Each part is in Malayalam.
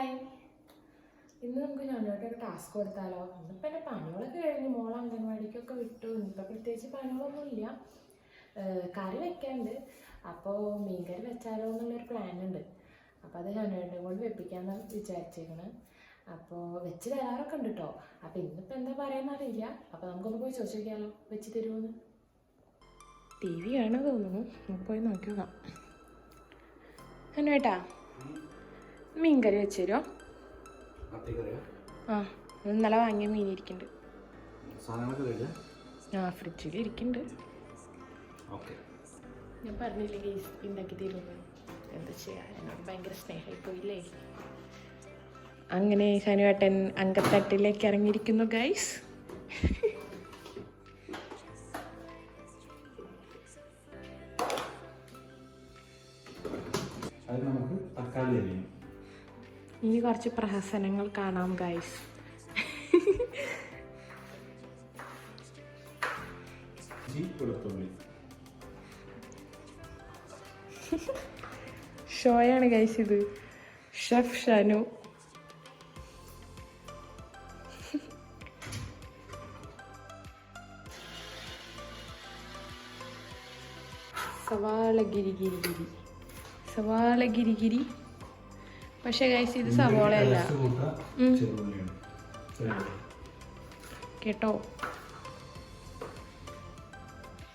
ഹായ് ഇന്ന് നമുക്ക് ഞങ്ങളോട്ട് ഒരു ടാസ്ക് കൊടുത്താലോ? ഇന്നിപ്പോൾ എന്റെ പണികളൊക്കെ കഴിഞ്ഞ് മോൾ അംഗൻവാടിക്കൊക്കെ വിട്ടു. ഇന്നിപ്പോൾ പ്രത്യേകിച്ച് പണികളൊന്നുമില്ല. കറി വെക്കാണ്ട് അപ്പോൾ മീൻകറി വെച്ചാലോ എന്നുള്ളൊരു പ്ലാൻ ഉണ്ട് അപ്പോൾ അത് ഞാനോട്ടും കൊണ്ട് വെപ്പിക്കാമെന്നാണ് വിചാരിച്ചേക്കണ്. അപ്പോൾ വെച്ച് തരാറൊക്കെ ഉണ്ട് കേട്ടോ അപ്പോൾ ഇന്നിപ്പോൾ എന്താ പറയാമെന്നറിയില്ല അപ്പോൾ നമുക്കൊന്ന് പോയി ചോദിച്ചിരിക്കാമല്ലോ വെച്ച് തരുമോന്ന് ടി വി ആണ് തോന്നുന്നു. നമുക്ക് പോയി നോക്കി നോക്കാം അനുവേട്ടാ മീൻകറി വെച്ച് തരുമോ ആ ഇന്നലെ വാങ്ങിയ മീൻ ഇരിക്കുന്നുണ്ട്. ആ ഫ്രിഡ്ജിൽ ഇരിക്കുന്നുണ്ട്. ഞാൻ പറഞ്ഞില്ലേ ഗൈസ് ഉണ്ടാക്കി തീരുമാനം എന്താ ചെയ്യാ? എന്നോട് ഭയങ്കര സ്നേഹമായി പോയില്ലേ അങ്ങനെ ശനുവേട്ടൻ അങ്കത്തട്ടിലേക്ക് ഇറങ്ങിയിരിക്കുന്നു ഗൈസ് അത് നമുക്ക് തക്കാളി അരിയും. ഇനി കുറച്ച് പ്രഹസനങ്ങൾ കാണാം ഗൈസ് ഷോയാണ് ഗൈസ് ഇത്. ഷെഫ് ഷനു. സവാള ഗിരി ഗിരി ഗിരി. സവാള ഗിരി ഗിരി. പക്ഷേ ഗൈസ് ഇത് സവോളയല്ല. കേട്ടോ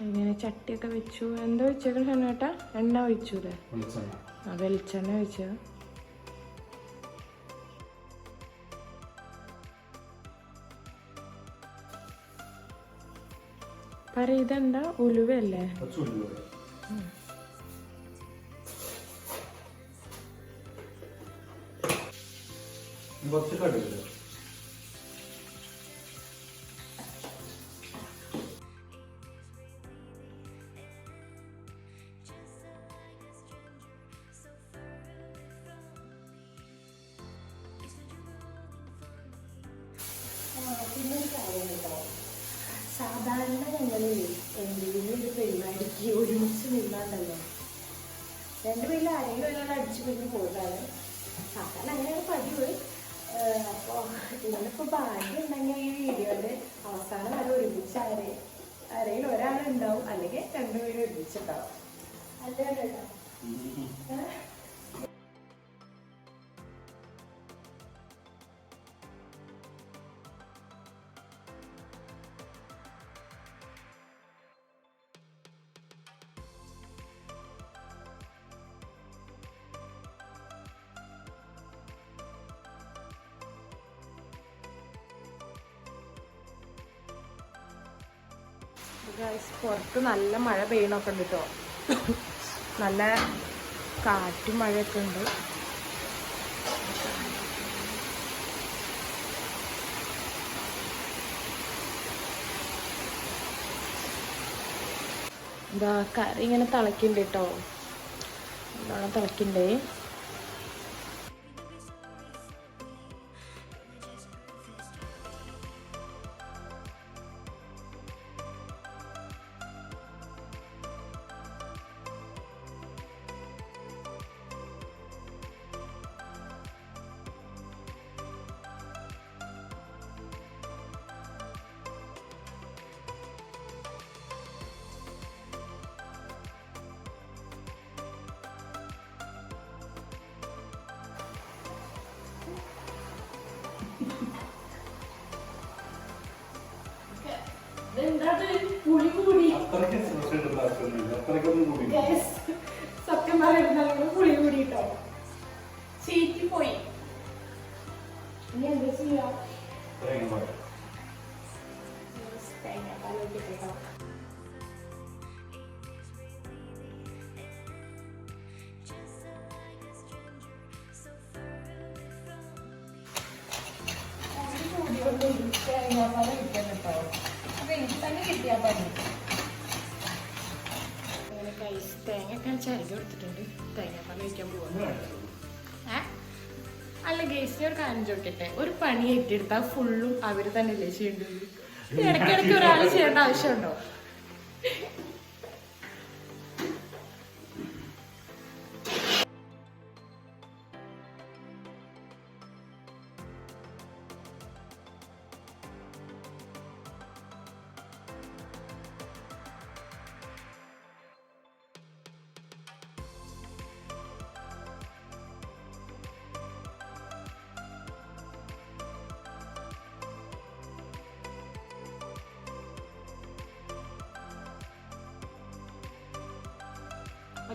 ഇങ്ങനെ ചട്ടിയൊക്കെ വെച്ചു. എന്താ വെച്ചേക്കണ ഷനുവേട്ടാ എണ്ണ ഒഴിച്ചു അല്ലേ ആ വെളിച്ചെണ്ണ ഒഴിച്ചു പറ ഇതെന്താ? ഉലുവല്ലേ കുറച്ച് ഉള്ളി കൂടെ. ഇനി കുറച്ച് കടുക്. പിന്നൊരു സാധാരണ ഞങ്ങളിൽ എന്തെങ്കിലും ഒരു പെരുമാടിക്ക് ഒരുമിച്ച് നിന്നാണ്ടല്ലോ. രണ്ടുപേരിൽ ആരെങ്കിലും ഒരാൾ അടിച്ചു പിടിച്ച് പോകാറ്. സാധാരണ അങ്ങനെയാണ് പതിവ്. അപ്പോൾ ഇന്നിപ്പോൾ ഭാഗ്യം ഉണ്ടെങ്കിൽ ഈ വീഡിയോയിൽ അവസാനം വരെ ഒരുമിച്ച് ആരെ ആരെങ്കിലും ഒരാളുണ്ടാവും. അല്ലെങ്കിൽ രണ്ടുപേരും ഒരുമിച്ചുണ്ടാവും അല്ലേ പുറത്ത് നല്ല മഴ പെയ്യണൊക്കെ ഉണ്ട് കേട്ടോ നല്ല കാറ്റും മഴയൊക്കെ ഉണ്ട്. എന്താ കറി ഇങ്ങനെ തിളക്കുന്നുണ്ട് കേട്ടോ നല്ലോണം തിളക്കണ്ടേ കൂടി. കൂടി സത്യം പറയുന്നത് പുളി കൂടിട്ടോ ചീറ്റി പോയി. ഇനി എന്താ ചെയ്യാ? തേങ്ങാപ്പാലം കിട്ടും കേട്ടോ അപ്പൊ എനിക്ക് തന്നെ കൊടുത്തിട്ടുണ്ട്. തേങ്ങാപ്പാൽ? അല്ല ഗേസിനെ ഒരു കാര്യം ചോദിക്കട്ടെ? ഒരു പണി ഏറ്റെടുത്താൽ ഫുള്ളും അവർ തന്നെയല്ലേ ചെയ്യേണ്ടത്? ഇടയ്ക്കിടയ്ക്ക് ഒരാൾ ചെയ്യേണ്ട ആവശ്യമുണ്ടോ?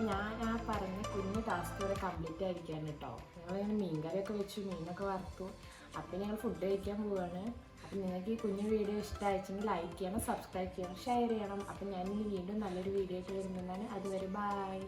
അപ്പം ഞാൻ ആ പറഞ്ഞ കുഞ്ഞ് ടാസ്ക് വരെ കംപ്ലീറ്റ് ആയിരിക്കാൻ കേട്ടോ ഞങ്ങളിങ്ങനെ മീൻകറിയൊക്കെ വെച്ചു മീനൊക്കെ വറുത്തു. അപ്പം ഞങ്ങൾ ഫുഡ് കഴിക്കാൻ പോവാണ്. അപ്പം നിങ്ങൾക്ക് ഈ കുഞ്ഞു വീഡിയോ ഇഷ്ടമായിച്ചെങ്കിൽ ലൈക്ക് ചെയ്യണം സബ്സ്ക്രൈബ് ചെയ്യണം ഷെയർ ചെയ്യണം. അപ്പം ഞാൻ വീണ്ടും നല്ലൊരു വീഡിയോ ആയിട്ട് വരുന്നതാണ്. അതുവരെ ബായ്